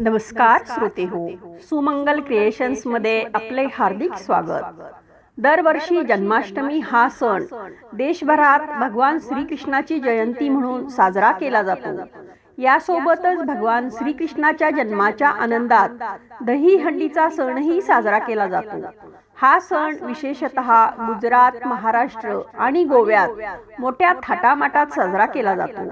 नमस्कार श्रोते हो. सुमंगल क्रिएशन्समध्ये आपले हार्दिक स्वागत. दरवर्षी जन्माष्टमी हा सण देशभरात भगवान श्रीकृष्णाची जयंती म्हणून साजरा केला जातो. यासोबतच भगवान श्रीकृष्णाच्या जन्माच्या आनंदात दही हंडीचा सणही साजरा केला जातो. हा सण विशेषतः गुजरात महाराष्ट्र आणि गोव्यात मोठ्या थाटामाटात साजरा केला जातो.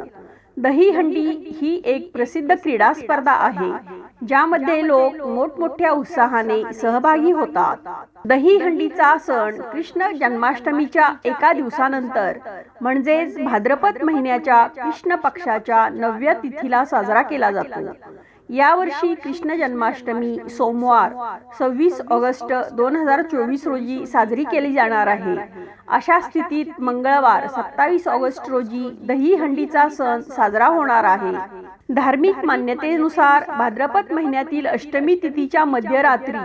दहीहंडी ही एक प्रसिद्ध क्रीडा स्पर्धा आहे. ज्यामध्ये लोक मोठमोठ्या उत्साहाने सहभागी होतात. दहीहंडीचा सण कृष्ण जन्माष्टमीच्या एका दिवसानंतर म्हणजेच भाद्रपद महिन्याच्या कृष्ण पक्षाच्या नवव्या तिथीला साजरा केला जातो. यावर्षी कृष्ण जन्माष्टमी सोमवार सव्वीस ऑगस्ट दोन हजार चोवीस रोजी साजरी केली जाणार आहे. अशा स्थितीत मंगळवार सत्तावीस ऑगस्ट रोजी दहीहंडीचा सण साजरा होणार आहे. धार्मिक मान्यतेनुसार भाद्रपद महिन्यातील अष्टमी तिथीच्या मध्यरात्री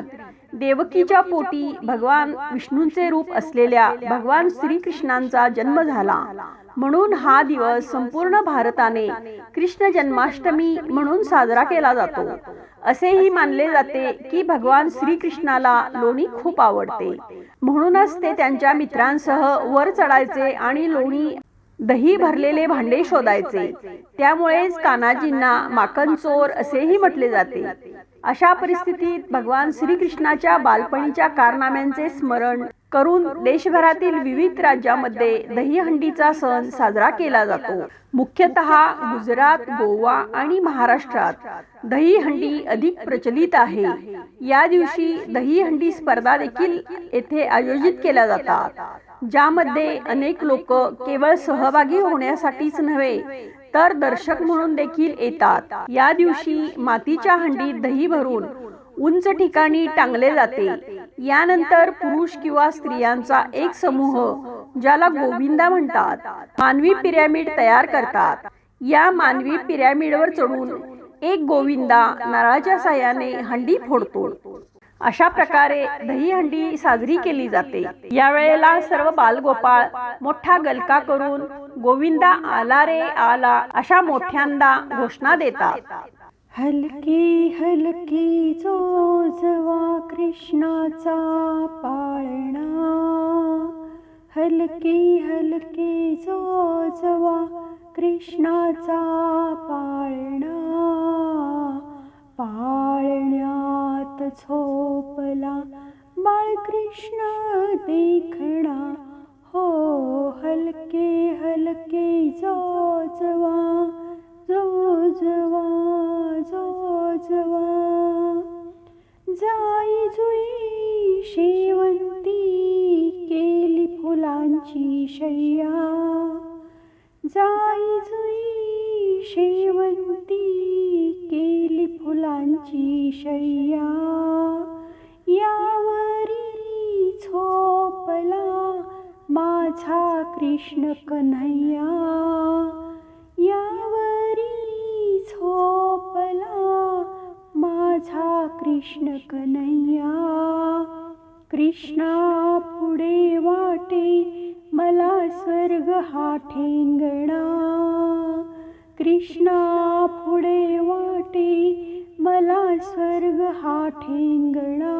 देवकीच्या पोटी भगवान विष्णूंचे रूप असलेल्या भगवान श्रीकृष्णांचा जन्म झाला. म्हणून हा दिवस संपूर्ण भारताने कृष्ण जन्माष्टमी म्हणून साजरा केला जातो. असेही मानले जाते की भगवान श्रीकृष्णाला लोणी खूप आवडते. म्हणूनच ते त्यांच्या मित्रांसह वर चढायचे आणि लोणी दही भरलेले भांडे शोधायचे. त्यामुळेच कानाजींना माकण चोर असेही म्हटले जाते. अशा परिस्थितीत भगवान श्रीकृष्णाच्या बालपणीच्या कारनाम्यांचे स्मरण करून देशभरातील विविध राज्यामध्ये दहीहंडीचा सण साजरा केला जातो. मुख्यतः गुजरात गोवा आणि महाराष्ट्रात दहीहंडी अधिक प्रचलित आहे. या दिवशी दहीहंडी स्पर्धा देखील येथे आयोजित केल्या जातात. ज्यामध्ये अनेक लोक केवळ सहभागी होण्यासाठीच नव्हे तर दर्शक म्हणून देखील येतात. या दिवशी मातीच्या हंडीत दही भरून उंच ठिकाणी टांगले जाते. यानंतर पुरुष किंवा स्त्रियांचा एक समूह ज्याला गोविंदा म्हणतात मानवी पिरॅमिड तयार करतात. या मानवी पिरॅमिडवर चढून एक गोविंदा नारळाच्या साह्याने हंडी फोडतो. अशा प्रकारे दहीहंडी साजरी केली जाते. यावेळेला सर्व बालगोपाळ मोठा गलका करून गोविंदा आला रे आला अशा मोठ्यांदा घोषणा देतात. हलकी हलकी जोजवा कृष्णाचा पाळणा. हलकी हलकी जोजवा कृष्णाचा पाळणा. रात झोपला. बाळकृष्ण देखणा. हो हलके हलके जोजवा जोजवा जोजवा. जाई जुई शेवंती केली फुलांची शय्या. जाई जुई शेवंती केली फुलांची शय्या. यावरी झोपला माझा कृष्ण कन्हैया. यावरी झोपला माझा कृष्ण कन्हैया. कृष्णा पुढे वाटे मला स्वर्ग हा ठेंगणा. कृष्णा पुढे वाटे मला स्वर्ग हा ठेंगणा.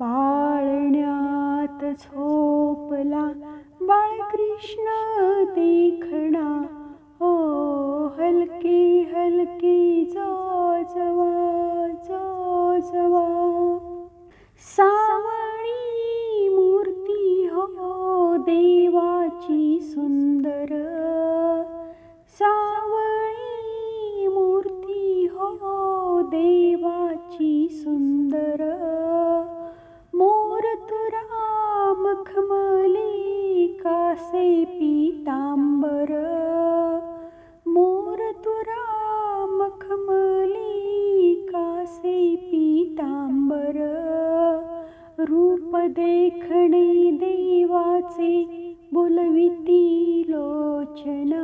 पाळण्यात झोपला बाळकृष्ण देखणा हो हलकी हलकी जोजवा जोजवा. सावळी मूर्ती हो देवाची सुंदर देवाची सुंदर मोर तुरा मखमली कासे पीतांबर. मोर तुरा मखमली कासे पीतांबर. रूप देखणे देवाचे बोलविती लोचना.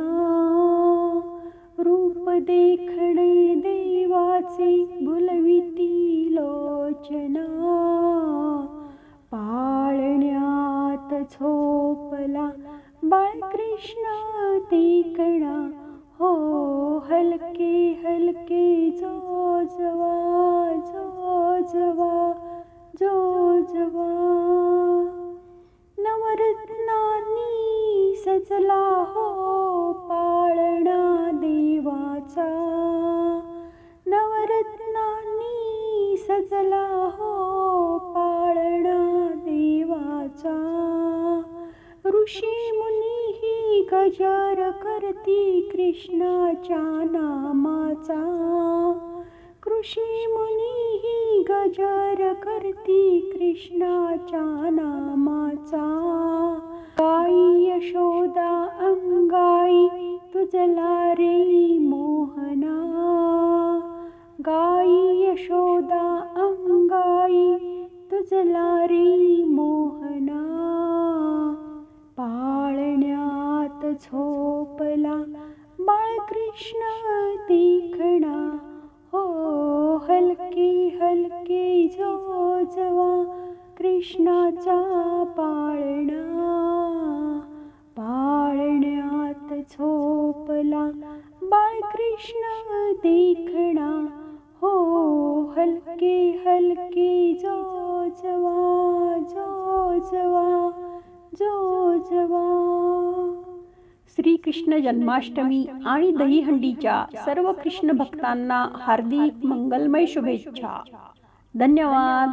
रूप देखणे देवाचे भुलविती लोचना. पाळण्यात झोपला बाळकृष्ण देखणा हो हलके हलके जो जवा जो जवा जो जवा नवरत्नांनी सजला हो कृष्णमुनी ही गजर करती कृष्णाच्या नामाचा. कृषी मुनीही गजर करती कृष्णाच्या नामाचा. गाई यशोदा अंगाई तुझला रे मोहना. गाई यशोदा अंगाई तुझला रे झोपला. बाळकृष्ण दिखणा हो हलके हलके जो जवा कृष्णाचा पाळणा. पाळण्यात झोपला. बाळकृष्ण देखणा कृष्ण जन्माष्टमी आणि दहीहंडीच्या सर्व कृष्ण भक्तांना हार्दिक मंगलमय शुभेच्छा. धन्यवाद.